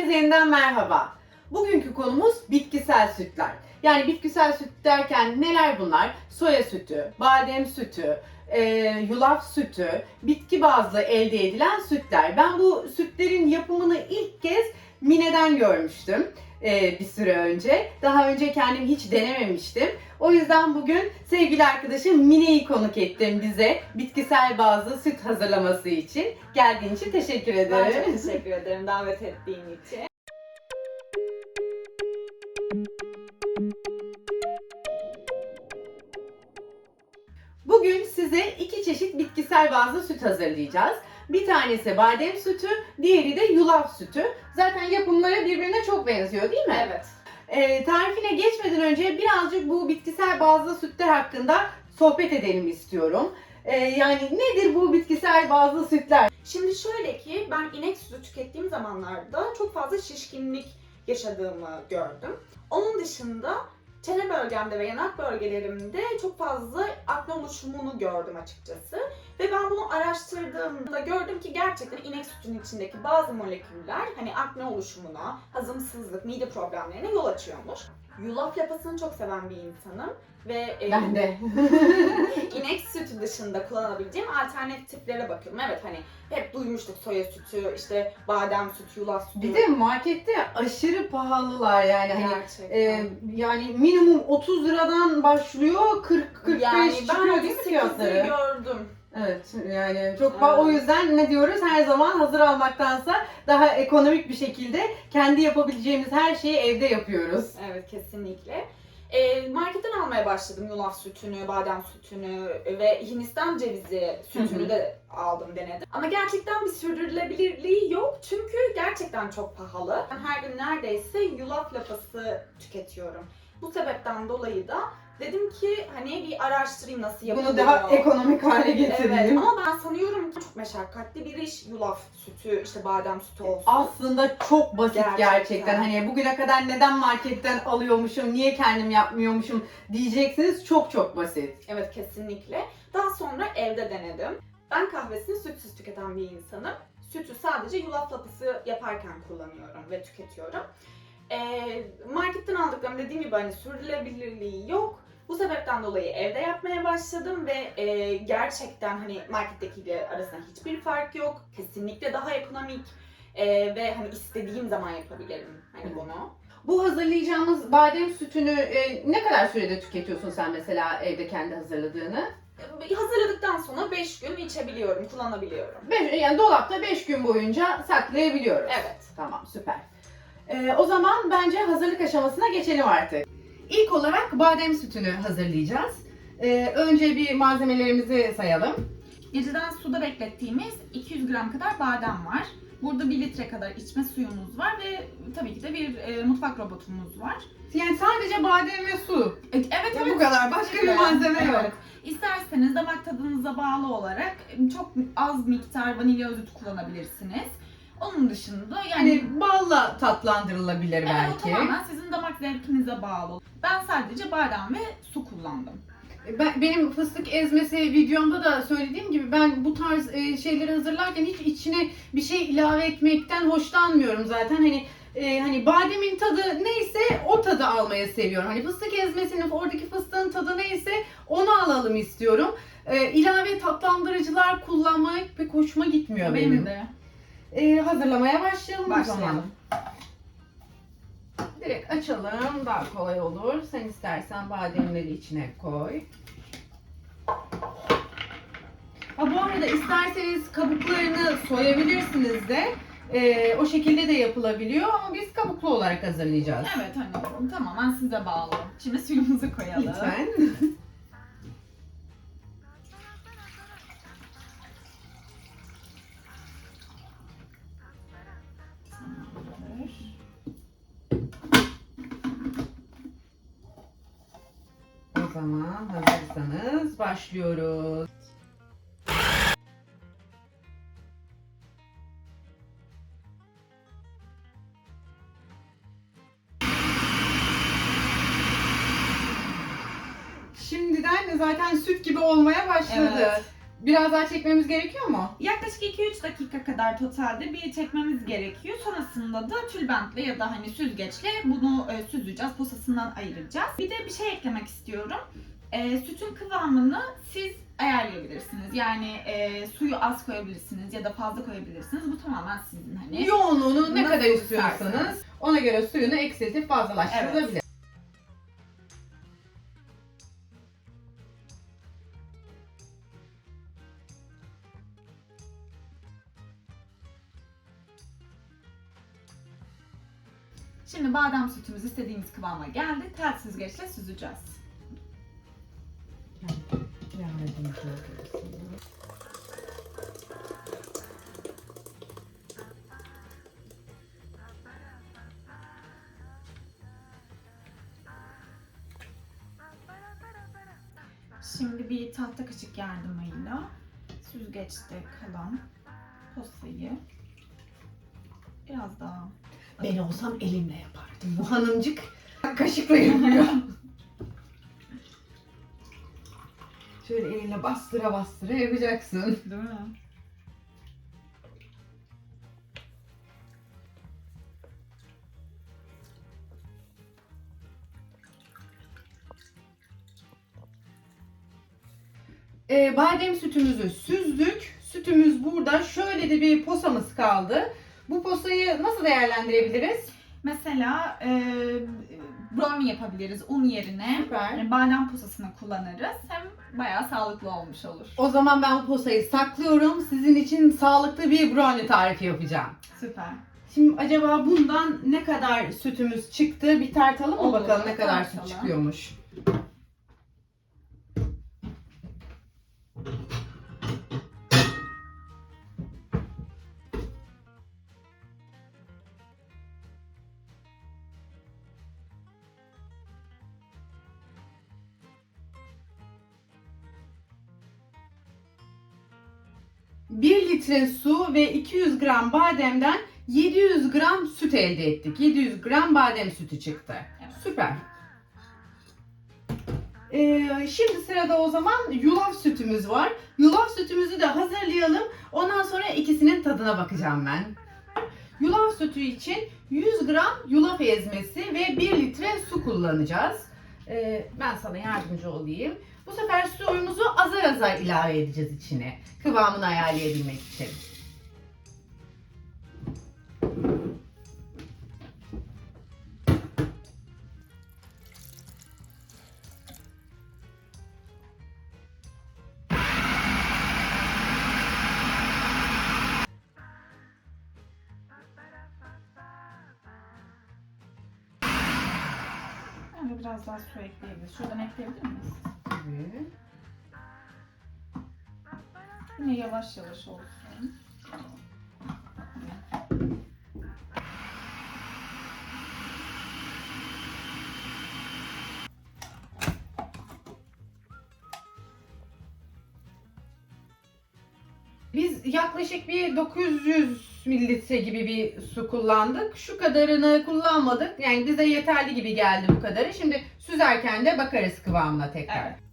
Herkese yeniden merhaba. Bugünkü konumuz bitkisel sütler. Yani bitkisel süt derken neler bunlar? Soya sütü, badem sütü, e, yulaf sütü, bitki bazlı elde edilen sütler. Ben bu sütlerin yapımını ilk kez Mine'den görmüştüm e, bir süre önce. Daha önce kendim hiç denememiştim. O yüzden bugün sevgili arkadaşım Mine'yi konuk ettim bize bitkisel bazlı süt hazırlaması için. Geldiğin için teşekkür ederim. Ben çok teşekkür ederim davet ettiğin için. Bugün size iki çeşit bitkisel bazlı süt hazırlayacağız. Bir tanesi badem sütü, diğeri de yulaf sütü. Zaten yapımları birbirine çok benziyor değil mi? Evet. Ee, tarifine geçmeden önce birazcık bu bitkisel bazlı sütler hakkında sohbet edelim istiyorum. Ee, yani nedir bu bitkisel bazlı sütler? Şimdi şöyle ki ben inek sütü tükettiğim zamanlarda çok fazla şişkinlik yaşadığımı gördüm. Onun dışında çene bölgemde ve yanak bölgelerimde çok fazla akne oluşumunu gördüm açıkçası. Ve ben bunu araştırdığımda gördüm ki gerçekten inek sütünün içindeki bazı moleküller hani akne oluşumuna, hazımsızlık, mide problemlerine yol açıyormuş. Yulaf yapısını çok seven bir insanım ve e, Ben de. inek sütü dışında kullanabileceğim alternatiflere bakıyorum. Evet hani hep duymuştuk soya sütü, işte badem sütü, yulaf sütü. Bir de markette aşırı pahalılar yani. Hani Gerçekten. e, yani minimum 30 liradan başlıyor 40 45 yani çıkıyor ben değil mi 38'i fiyatları? gördüm. Evet yani çok Evet. o yüzden ne diyoruz her zaman hazır almaktansa daha ekonomik bir şekilde kendi yapabileceğimiz her şeyi evde yapıyoruz. Evet kesinlikle. E, marketten almaya başladım yulaf sütünü, badem sütünü ve Hindistan cevizi sütünü de aldım denedim. Ama gerçekten bir sürdürülebilirliği yok çünkü gerçekten çok pahalı. Ben her gün neredeyse yulaf lapası tüketiyorum. Bu sebepten dolayı da dedim ki hani bir araştırayım nasıl yapılıyor. Bunu daha ekonomik hale Evet getirelim. ama ben sanıyorum ki çok meşakkatli bir iş yulaf sütü, işte badem sütü olsun. Aslında çok basit gerçekten. Gerçekten. Hani bugüne kadar neden marketten alıyormuşum, niye kendim yapmıyormuşum diyeceksiniz. Çok çok basit. Evet kesinlikle. Daha sonra evde denedim. Ben kahvesini sütsüz tüketen bir insanım. Sütü sadece yulaf lapası yaparken kullanıyorum ve tüketiyorum. Ee, marketten aldıklarım dediğim gibi hani sürdürülebilirliği yok. Bu sebepten dolayı evde yapmaya başladım ve e, gerçekten hani markettekiyle arasında hiçbir fark yok. Kesinlikle daha ekonomik e, ve hani istediğim zaman yapabilirim hani bunu. Bu hazırlayacağımız badem sütünü e, ne kadar sürede tüketiyorsun sen mesela evde kendi hazırladığını? E, Hazırladıktan sonra 5 gün içebiliyorum, kullanabiliyorum. Beş, yani dolapta 5 gün boyunca saklayabiliyoruz. Evet. Tamam süper. Ee, o zaman bence hazırlık aşamasına geçelim artık. İlk olarak badem sütünü hazırlayacağız. Ee, önce bir malzemelerimizi sayalım. Geceden suda beklettiğimiz 200 gram kadar badem var. Burada 1 litre kadar içme suyumuz var ve tabii ki de bir e, mutfak robotumuz var. Yani sadece badem ve su. E, Evet Bu kadar. Başka bir malzeme yok. Evet. İsterseniz damak tadınıza bağlı olarak çok az miktar vanilya özütü kullanabilirsiniz. Onun dışında yani Yani balla tatlandırılabilir evet, o belki. tamamen sizin damak zevkinize bağlı. Ben sadece badem ve su kullandım. Ben, benim fıstık ezmesi videomda da söylediğim gibi ben bu tarz e, şeyleri hazırlarken hiç içine bir şey ilave etmekten hoşlanmıyorum zaten. Hani e, hani bademin tadı neyse o tadı almayı seviyorum. Hani fıstık ezmesinin oradaki fıstığın tadı neyse onu alalım istiyorum. E, ilave tatlandırıcılar kullanmak pek hoşuma gitmiyor benim. Benim de. E, hazırlamaya başlayalım, o zaman. Başlayalım. Direkt açalım daha kolay olur. Sen istersen bademleri içine koy. Ha bu arada isterseniz kabuklarını soyabilirsiniz de. Ee, o şekilde de yapılabiliyor ama biz kabuklu olarak hazırlayacağız. Evet hani tamamen size bağlı. Şimdi suyumuzu koyalım. Lütfen. Zaman hazırsanız başlıyoruz. Şimdiden zaten süt gibi olmaya başladı. Evet. Biraz daha çekmemiz gerekiyor mu? Yaklaşık 2-3 dakika kadar totalde bir çekmemiz gerekiyor. Sonrasında da tülbentle ya da hani süzgeçle bunu e, süzeceğiz, posasından ayıracağız. Bir de bir şey eklemek istiyorum. E, sütün kıvamını siz ayarlayabilirsiniz. Yani e, suyu az koyabilirsiniz ya da fazla koyabilirsiniz. Bu tamamen sizin hani. Yoğunluğunu ne Nasıl kadar istiyorsanız isterseniz. ona göre suyunu eksiltip fazlalaştırılabilir. Şimdi badem sütümüz istediğimiz kıvama geldi. Tel süzgeçle süzeceğiz. Şimdi bir tahta kaşık yardımıyla süzgeçte kalan posayı biraz daha Ben olsam elimle yapardım. Bu hanımcık kaşıkla yapıyor. Şöyle elinle bastıra bastıra yapacaksın. Değil mi? Ee, badem sütümüzü süzdük. Sütümüz burada. Şöyle de bir posamız kaldı. Bu posayı nasıl değerlendirebiliriz? Mesela e, brownie yapabiliriz un yerine. Süper. Yani badem posasını kullanırız. Hem bayağı sağlıklı olmuş olur. O zaman ben bu posayı saklıyorum. Sizin için sağlıklı bir brownie tarifi yapacağım. Süper. Şimdi acaba bundan ne kadar sütümüz çıktı? Bir tartalım mı Olur, bakalım ne kadar süt tartalım. çıkıyormuş. Bir litre su ve 200 gram bademden 700 gram süt elde ettik. 700 gram badem sütü çıktı. Süper. Ee, şimdi sırada o zaman yulaf sütümüz var. Yulaf sütümüzü de hazırlayalım. Ondan sonra ikisinin tadına bakacağım ben. Yulaf sütü için 100 gram yulaf ezmesi ve 1 litre su kullanacağız. Ee, ben sana yardımcı olayım. Bu sefer suyumuzu azar azar ilave edeceğiz içine. Kıvamını ayarlayabilmek için. Yani biraz daha su ekleyebiliriz. Şuradan ekleyebilir miyiz? Tabii. Yine yavaş yavaş olsun. Biz yaklaşık bir 900 mililitre gibi bir su kullandık. Şu kadarını kullanmadık. Yani bize yeterli gibi geldi bu kadarı. Şimdi süzerken de bakarız kıvamına tekrar. Evet.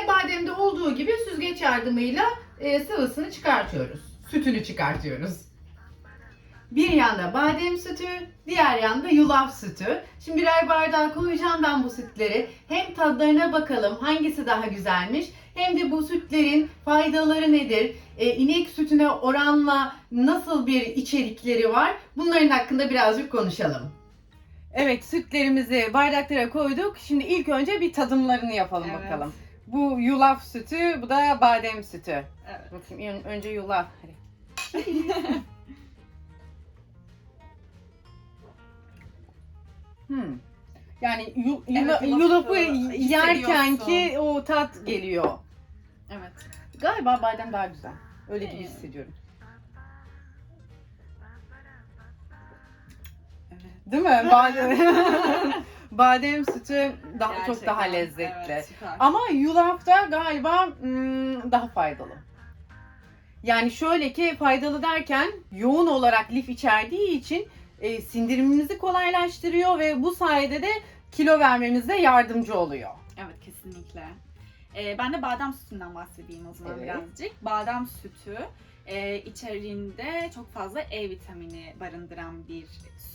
Yine bademde olduğu gibi süzgeç yardımıyla e, sıvısını çıkartıyoruz. Sütünü çıkartıyoruz. Bir yanda badem sütü, diğer yanda yulaf sütü. Şimdi birer bardağa koyacağım ben bu sütleri. Hem tadlarına bakalım hangisi daha güzelmiş. Hem de bu sütlerin faydaları nedir? E, inek sütüne oranla nasıl bir içerikleri var? Bunların hakkında birazcık konuşalım. Evet sütlerimizi bardaklara koyduk. Şimdi ilk önce bir tadımlarını yapalım Evet. bakalım. Bu yulaf sütü, bu da badem sütü. Evet. Bakayım ön- önce yulaf. Hadi. Hmm. Yani yu- yula- Evet, yulafı yerken ki o tat geliyor. Evet. Galiba badem daha güzel. Öyle gibi Evet. hissediyorum. Değil mi? Badem, badem sütü daha çok daha Gerçekten, lezzetli. Evet, süper. Ama yulaf da galiba hmm, daha faydalı. Yani şöyle ki faydalı derken yoğun olarak lif içerdiği için e, sindirimimizi kolaylaştırıyor ve bu sayede de kilo vermemize yardımcı oluyor. Evet kesinlikle. Ee, ben de badem sütünden bahsedeyim o zaman Evet. birazcık. Badem sütü e, içeriğinde çok fazla E vitamini barındıran bir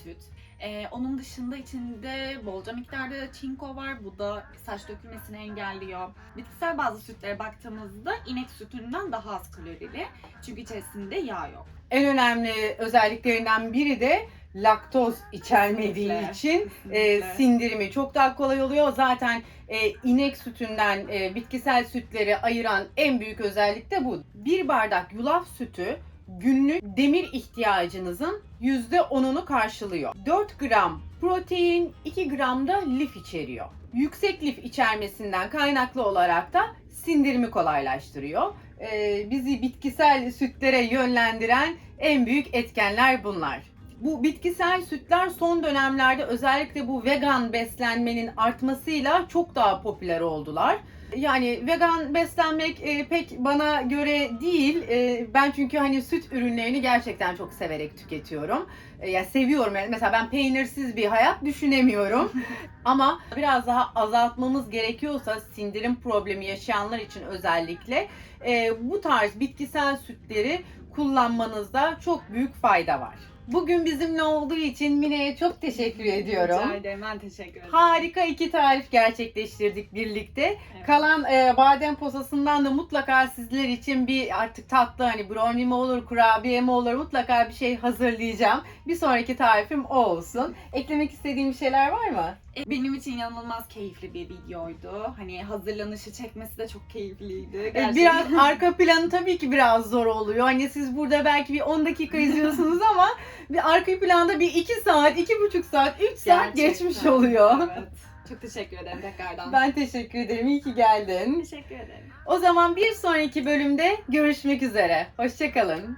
süt. Ee, onun dışında içinde bolca miktarda çinko var. Bu da saç dökülmesini engelliyor. Bitkisel bazı sütlere baktığımızda inek sütünden daha az kalorili. Çünkü içerisinde yağ yok. En önemli özelliklerinden biri de laktoz içermediği Kesinlikle, için e, kesinlikle. sindirimi çok daha kolay oluyor. Zaten e, inek sütünden e, bitkisel sütleri ayıran en büyük özellik de bu. Bir bardak yulaf sütü günlük demir ihtiyacınızın %10'unu karşılıyor. 4 gram protein, 2 gram da lif içeriyor. Yüksek lif içermesinden kaynaklı olarak da sindirimi kolaylaştırıyor. E, bizi bitkisel sütlere yönlendiren en büyük etkenler bunlar. Bu bitkisel sütler son dönemlerde özellikle bu vegan beslenmenin artmasıyla çok daha popüler oldular. Yani vegan beslenmek e, pek bana göre değil. E, ben çünkü hani süt ürünlerini gerçekten çok severek tüketiyorum. E, ya seviyorum. Yani mesela ben peynirsiz bir hayat düşünemiyorum. Ama biraz daha azaltmamız gerekiyorsa sindirim problemi yaşayanlar için özellikle e, bu tarz bitkisel sütleri kullanmanızda çok büyük fayda var. Bugün bizimle olduğu için Mine'ye çok teşekkür ediyorum. Rica ederim. Ben teşekkür ederim. Harika iki tarif gerçekleştirdik birlikte. Evet. Kalan e, badem posasından da mutlaka sizler için bir artık tatlı hani brownie mi olur, kurabiye mi olur mutlaka bir şey hazırlayacağım. Bir sonraki tarifim o olsun. Eklemek istediğim bir şeyler var mı? E, Benim için inanılmaz keyifli bir videoydu. Hani hazırlanışı çekmesi de çok keyifliydi. Gerçekten. Biraz arka planı tabii ki biraz zor oluyor. Hani siz burada belki bir 10 dakika izliyorsunuz ama bir arka planda bir 2 saat, 2,5 saat, 3 saat Gerçekten. geçmiş oluyor. Evet. Çok teşekkür ederim tekrardan. Ben teşekkür ederim. İyi ki geldin. teşekkür ederim. O zaman bir sonraki bölümde görüşmek üzere. Hoşçakalın.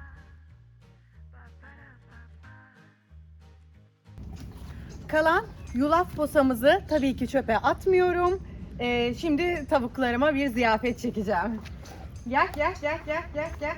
Kalan yulaf posamızı tabii ki çöpe atmıyorum. Ee, şimdi tavuklarıma bir ziyafet çekeceğim. Gel gel gel gel gel gel.